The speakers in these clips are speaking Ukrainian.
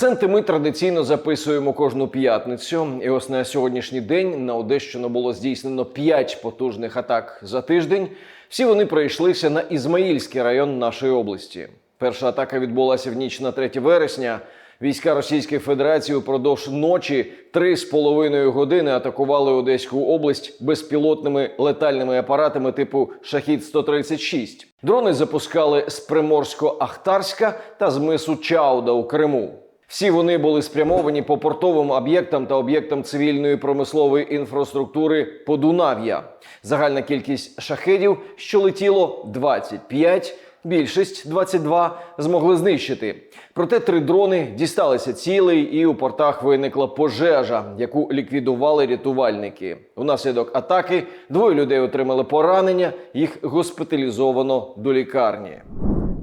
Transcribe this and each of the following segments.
Акценти ми традиційно записуємо кожну п'ятницю. І ось на сьогоднішній день на Одещину було здійснено 5 потужних атак за тиждень. Всі вони прийшлися на Ізмаїльський район нашої області. Перша атака відбулася в ніч на 3 вересня. Війська Російської Федерації упродовж ночі три з половиною години атакували Одеську область безпілотними летальними апаратами типу Шахід 136 Дрони запускали з Приморсько-Ахтарська та з мису Чауда у Криму. Всі вони були спрямовані по портовим об'єктам та об'єктам цивільної промислової інфраструктури Подунав'я. Загальна кількість шахедів, що летіло 25, більшість 22 змогли знищити. Проте три дрони дісталися цілей, і у портах виникла пожежа, яку ліквідували рятувальники. Внаслідок атаки двоє людей отримали поранення, їх госпіталізовано до лікарні.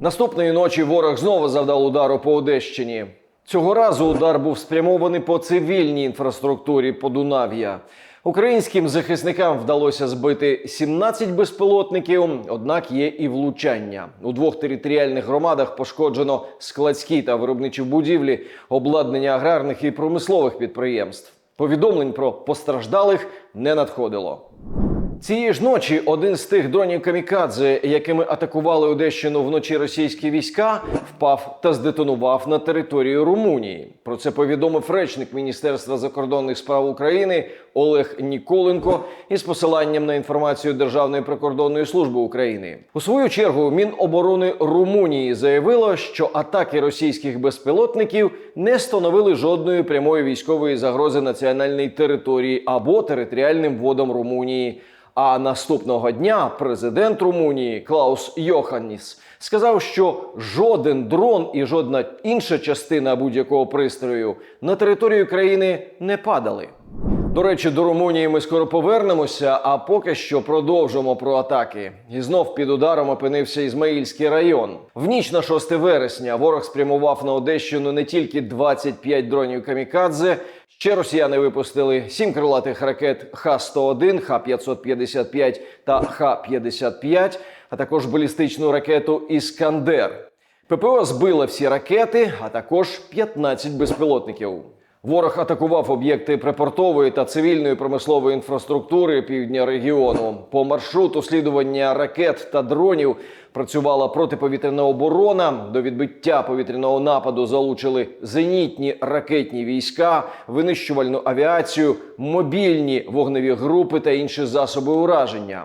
Наступної ночі ворог знову завдав удару по Одещині. Цього разу удар був спрямований по цивільній інфраструктурі Подунав'я. Українським захисникам вдалося збити 17 безпілотників, однак є і влучання. У двох територіальних громадах пошкоджено складські та виробничі будівлі, обладнання аграрних і промислових підприємств. Повідомлень про постраждалих не надходило. Цієї ж ночі один з тих дронів камікадзе, якими атакували Одещину вночі російські війська, впав та здетонував на територію Румунії. Про це повідомив речник Міністерства закордонних справ України Олег Ніколенко із посиланням на інформацію Державної прикордонної служби України. У свою чергу Міноборони Румунії заявило, що атаки російських безпілотників не становили жодної прямої військової загрози національній території або територіальним водам Румунії. А наступного дня президент Румунії Клаус Йоханніс сказав, що жоден дрон і жодна інша частина будь-якого пристрою на територію країни не падали. До речі, до Румунії ми скоро повернемося, а поки що продовжимо про атаки. І знов під ударом опинився Ізмаїльський район. В ніч на 6 вересня ворог спрямував на Одещину не тільки 25 дронів камікадзе. Ще росіяни випустили сім крилатих ракет Х-101, Х-555 та Х-55, а також балістичну ракету Іскандер. ППО збила всі ракети, а також 15 безпілотників. Ворог атакував об'єкти припортової та цивільної промислової інфраструктури півдня регіону. По маршруту слідування ракет та дронів працювала протиповітряна оборона. До відбиття повітряного нападу залучили зенітні ракетні війська, винищувальну авіацію, мобільні вогневі групи та інші засоби ураження.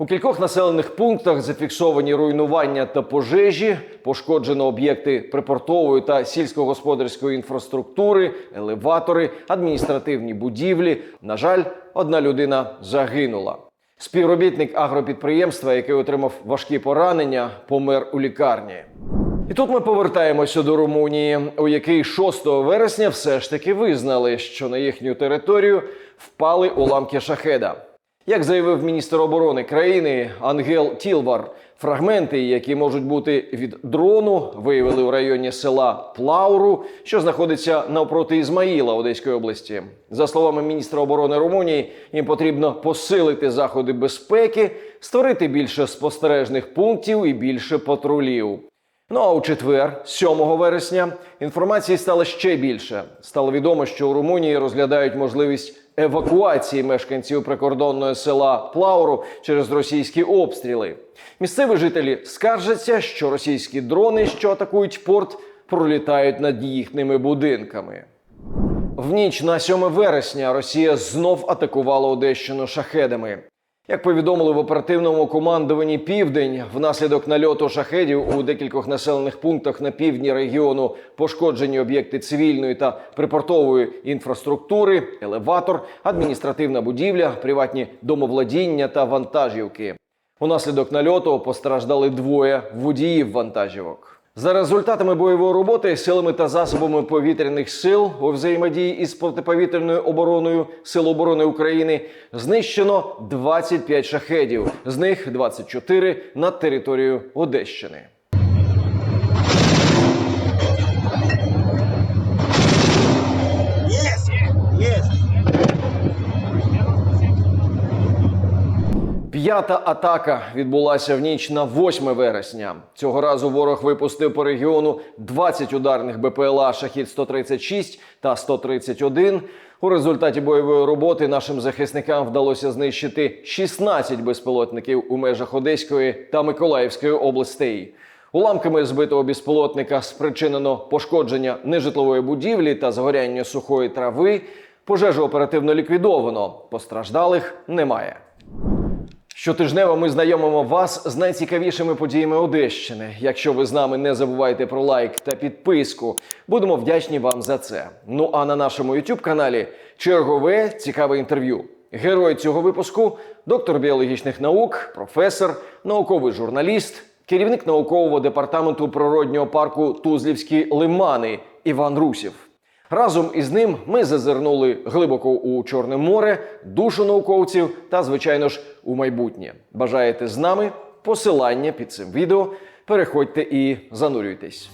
У кількох населених пунктах зафіксовані руйнування та пожежі, пошкоджено об'єкти припортової та сільськогосподарської інфраструктури, елеватори, адміністративні будівлі. На жаль, одна людина загинула. Співробітник агропідприємства, який отримав важкі поранення, помер у лікарні. І тут ми повертаємося до Румунії, у якій 6 вересня все ж таки визнали, що на їхню територію впали уламки шахеда. Як заявив міністр оборони країни Ангел Тілвар, фрагменти, які можуть бути від дрону, виявили у районі села Плауру, що знаходиться навпроти Ізмаїла Одеської області. За словами міністра оборони Румунії, їм потрібно посилити заходи безпеки, створити більше спостережних пунктів і більше патрулів. Ну а у четвер, 7 вересня, інформації стало ще більше. Стало відомо, що у Румунії розглядають можливість евакуації мешканців прикордонного села Плауру через російські обстріли. Місцеві жителі скаржаться, що російські дрони, що атакують порт, пролітають над їхніми будинками. В ніч на 7 вересня Росія знов атакувала Одещину шахедами. Як повідомили в оперативному командуванні Південь, внаслідок нальоту шахедів у декількох населених пунктах на півдні регіону пошкоджені об'єкти цивільної та припортової інфраструктури, елеватор, адміністративна будівля, приватні домовладіння та вантажівки. Унаслідок нальоту постраждали двоє водіїв вантажівок. За результатами бойової роботи силами та засобами повітряних сил у взаємодії із протиповітряною обороною Сил оборони України знищено 25 шахедів, з них 24 на територію Одещини. П'ята атака відбулася в ніч на 8 вересня. Цього разу ворог випустив по регіону 20 ударних БПЛА Шахід 136 та 131. У результаті бойової роботи нашим захисникам вдалося знищити 16 безпілотників у межах Одеської та Миколаївської областей. Уламками збитого безпілотника спричинено пошкодження нежитлової будівлі та загоряння сухої трави. Пожежу оперативно ліквідовано. Постраждалих немає. Щотижнево ми знайомимо вас з найцікавішими подіями Одещини. Якщо ви з нами не забувайте про лайк та підписку, будемо вдячні вам за це. Ну а на нашому youtube каналі чергове цікаве інтерв'ю. Герой цього випуску доктор біологічних наук, професор, науковий журналіст, керівник наукового департаменту природнього парку Тузлівські лимани Іван Русів. Разом із ним ми зазирнули глибоко у Чорне море, душу науковців та, звичайно ж, у майбутнє. Бажаєте з нами? Посилання під цим відео. Переходьте і занурюйтесь.